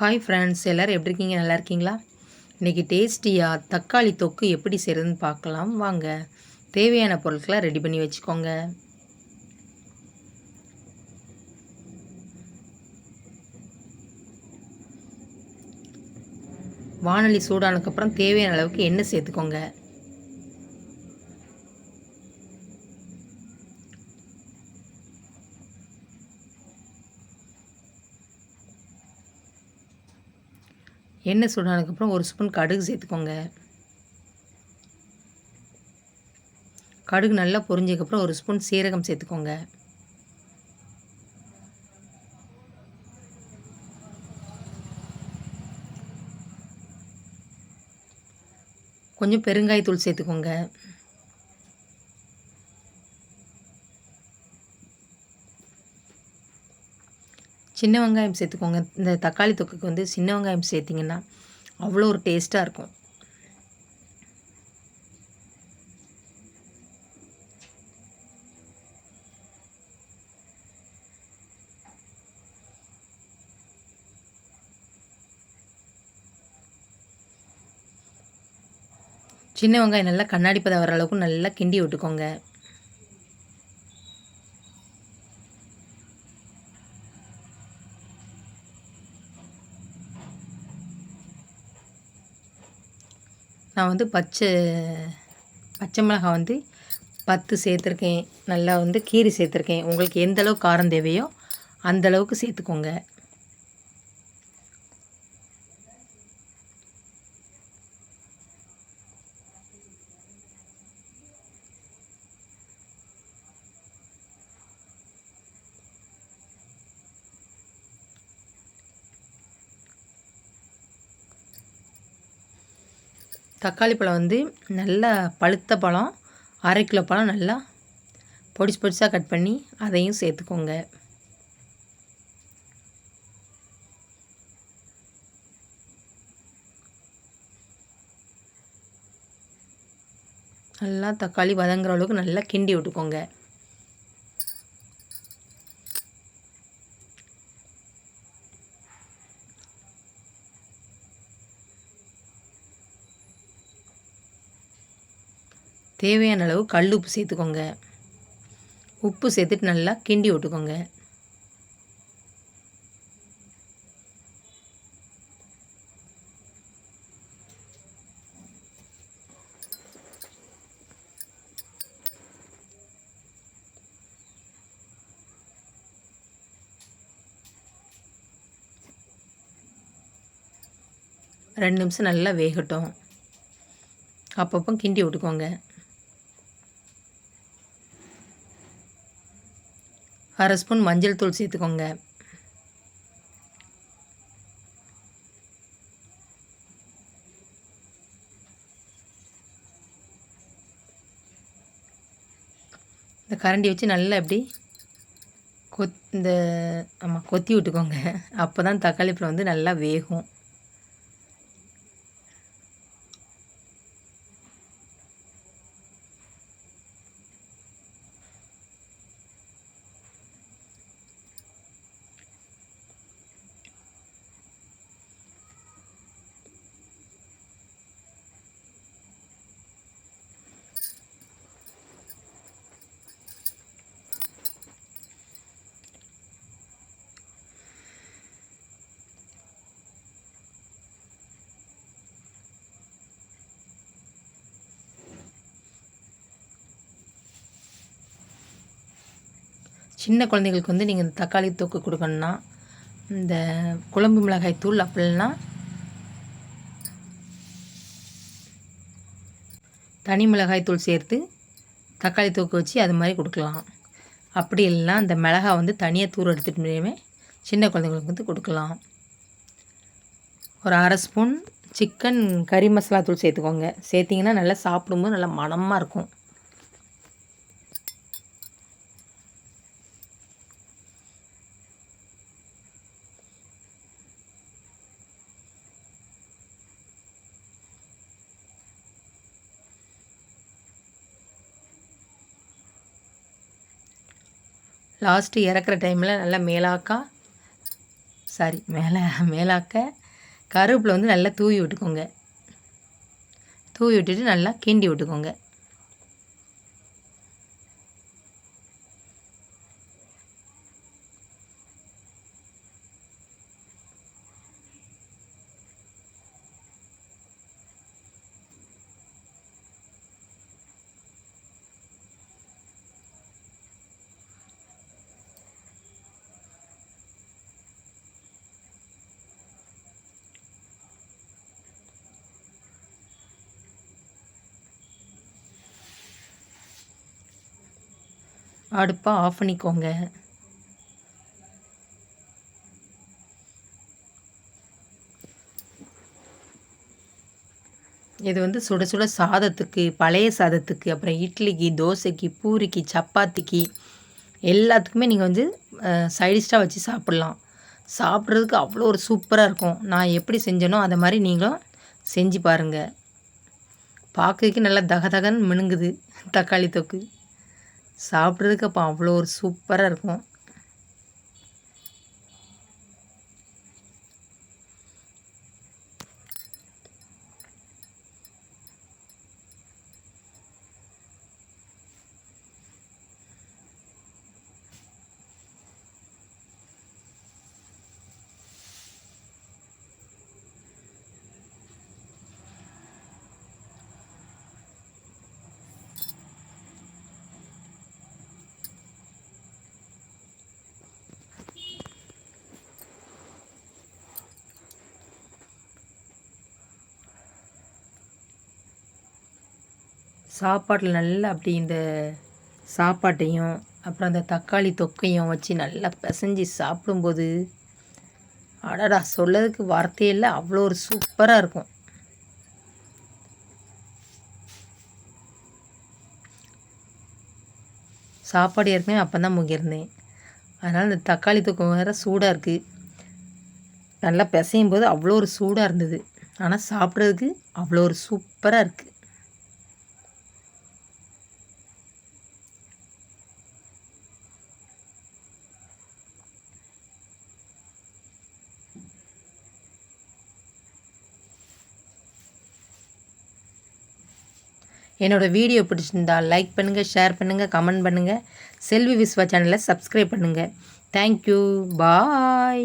Hi friends எல்லோரும் எப்படி இருக்கீங்க? நல்லா இருக்கீங்களா? இன்றைக்கி டேஸ்டியாக தக்காளி தொக்கு எப்படி செய்கிறதுன்னு பார்க்கலாம். வாங்க. தேவையான பொருட்களை ரெடி பண்ணி வச்சுக்கோங்க. வானொலி சூடானதுக்கப்புறம் தேவையான அளவுக்கு எண்ணெய் சேர்த்துக்கோங்க. எண்ணெய் சூடானதுக்கப்புறம் ஒரு ஸ்பூன் கடுகு சேர்த்துக்கோங்க. கடுகு நல்லா பொரிஞ்சதுக்கப்புறம் ஒரு ஸ்பூன் சீரகம் சேர்த்துக்கோங்க. கொஞ்சம் பெருங்காயத்தூள் சேர்த்துக்கோங்க. சின்ன வெங்காயம் சேர்த்துக்கோங்க. இந்த தக்காளி தொக்குக்கு வந்து சின்ன வெங்காயம் சேர்த்திங்கன்னா அவ்வளோ ஒரு டேஸ்ட்டாக இருக்கும். சின்ன வெங்காயம் நல்லா கண்ணாடி பதம் வர அளவுக்கு நல்லா கிண்டி விட்டுக்கோங்க. நான் வந்து பச்சை பச்சை மிளகாய் வந்து பத்து சேர்த்துருக்கேன். நல்லா வந்து கீரி சேர்த்துருக்கேன். உங்களுக்கு எந்த அளவுக்கு காரம் தேவையோ அந்தளவுக்கு சேர்த்துக்கோங்க. தக்காளி பழம் வந்து நல்லா பழுத்த பழம் அரை கிலோ பழம் நல்லா பொடிச்சு பொடிசாக கட் பண்ணி அதையும் சேர்த்துக்கோங்க. நல்லா தக்காளி வதங்குற அளவுக்கு நல்லா கிண்டி விட்டுக்கோங்க. தேவையான அளவு கல் உப்பு சேர்த்துக்கோங்க. உப்பு சேர்த்துட்டு நல்லா கிண்டி விட்டுக்கோங்க. ரெண்டு நிமிஷம் நல்லா வேகட்டும். அப்பப்போ கிண்டி விட்டுக்கோங்க. அரை ஸ்பூன் மஞ்சள் தூள் சேர்த்துக்கோங்க. இந்த கரண்டி வச்சு நல்லா எப்படி கொத் இந்த ஆமாம் கொத்தி விட்டுக்கோங்க. அப்போ தான் தக்காளி பழம் வந்து நல்லா வேகும். சின்ன குழந்தைங்களுக்கு வந்து நீங்கள் இந்த தக்காளி தொக்கு கொடுக்கணுன்னா இந்த குழம்பு மிளகாய் தூள் அப்படின்னா தனி மிளகாய் தூள் சேர்த்து தக்காளி தொக்கு வச்சு அது மாதிரி கொடுக்கலாம். அப்படி இல்லைன்னா இந்த மிளகாய் வந்து தனியாக தூர் எடுத்துகிட்டு சின்ன குழந்தைங்களுக்கு வந்து கொடுக்கலாம். ஒரு அரை ஸ்பூன் சிக்கன் கறி மசாலா தூள் சேர்த்துக்கோங்க. சேர்த்திங்கன்னா நல்லா சாப்பிடும்போது நல்லா மணமாக இருக்கும். லாஸ்ட்டு இறக்குற டைமில் நல்லா மேலாக்கா. சாரி மேலே மேலாக்க. கருவேப்பில் வந்து நல்லா தூவி விட்டுக்கோங்க. தூவி விட்டுட்டு நல்லா கிண்டி விட்டுக்கோங்க. அடுப்பை ஆஃப் பண்ணிக்கோங்க. இது வந்து சுட சுட சாதத்துக்கு பழைய சாதத்துக்கு அப்புறம் இட்லிக்கு தோசைக்கு பூரிக்கு சப்பாத்திக்கு எல்லாத்துக்குமே நீங்கள் வந்து சைடிஷ்டாக வச்சு சாப்பிட்லாம். சாப்பிட்றதுக்கு அவ்வளோ ஒரு சூப்பராக இருக்கும். நான் எப்படி செஞ்சேனோ அதை மாதிரி நீங்களும் செஞ்சு பாருங்கள் பார்க்கறதுக்கு நல்லா தக தகன்னு மினுங்குது தக்காளி தொக்கு. சாப்பிட்றதுக்கு அப்போ அவ்வளோ ஒரு சூப்பராக இருக்கும். சாப்பாட்டில் நல்லா அப்படி இந்த சாப்பாட்டையும் அப்புறம் அந்த தக்காளி தொக்கையும் வச்சு நல்லா பிசைஞ்சு சாப்பிடும்போது அடடா சொல்லதுக்கு வார்த்தையில் அவ்வளோ ஒரு சூப்பராக இருக்கும். சாப்பாடு ஏற்கனவே அப்போ தான் முகிர்ந்தேன். அதனால் இந்த தக்காளி தொக்கம் வேறு சூடாக இருக்குது நல்லா பிசையும் போது அவ்வளோ ஒரு சூடாக இருந்தது. ஆனால் சாப்பிட்றதுக்கு அவ்வளோ ஒரு சூப்பராக இருக்குது என்னோடய வீடியோ பிடிச்சிருந்தா லைக் பண்ணுங்கள் ஷேர் பண்ணுங்கள் கமெண்ட் பண்ணுங்கள் செல்வி விஸ்வா சேனலை சப்ஸ்கிரைப் பண்ணுங்கள் தேங்க்யூ பாய்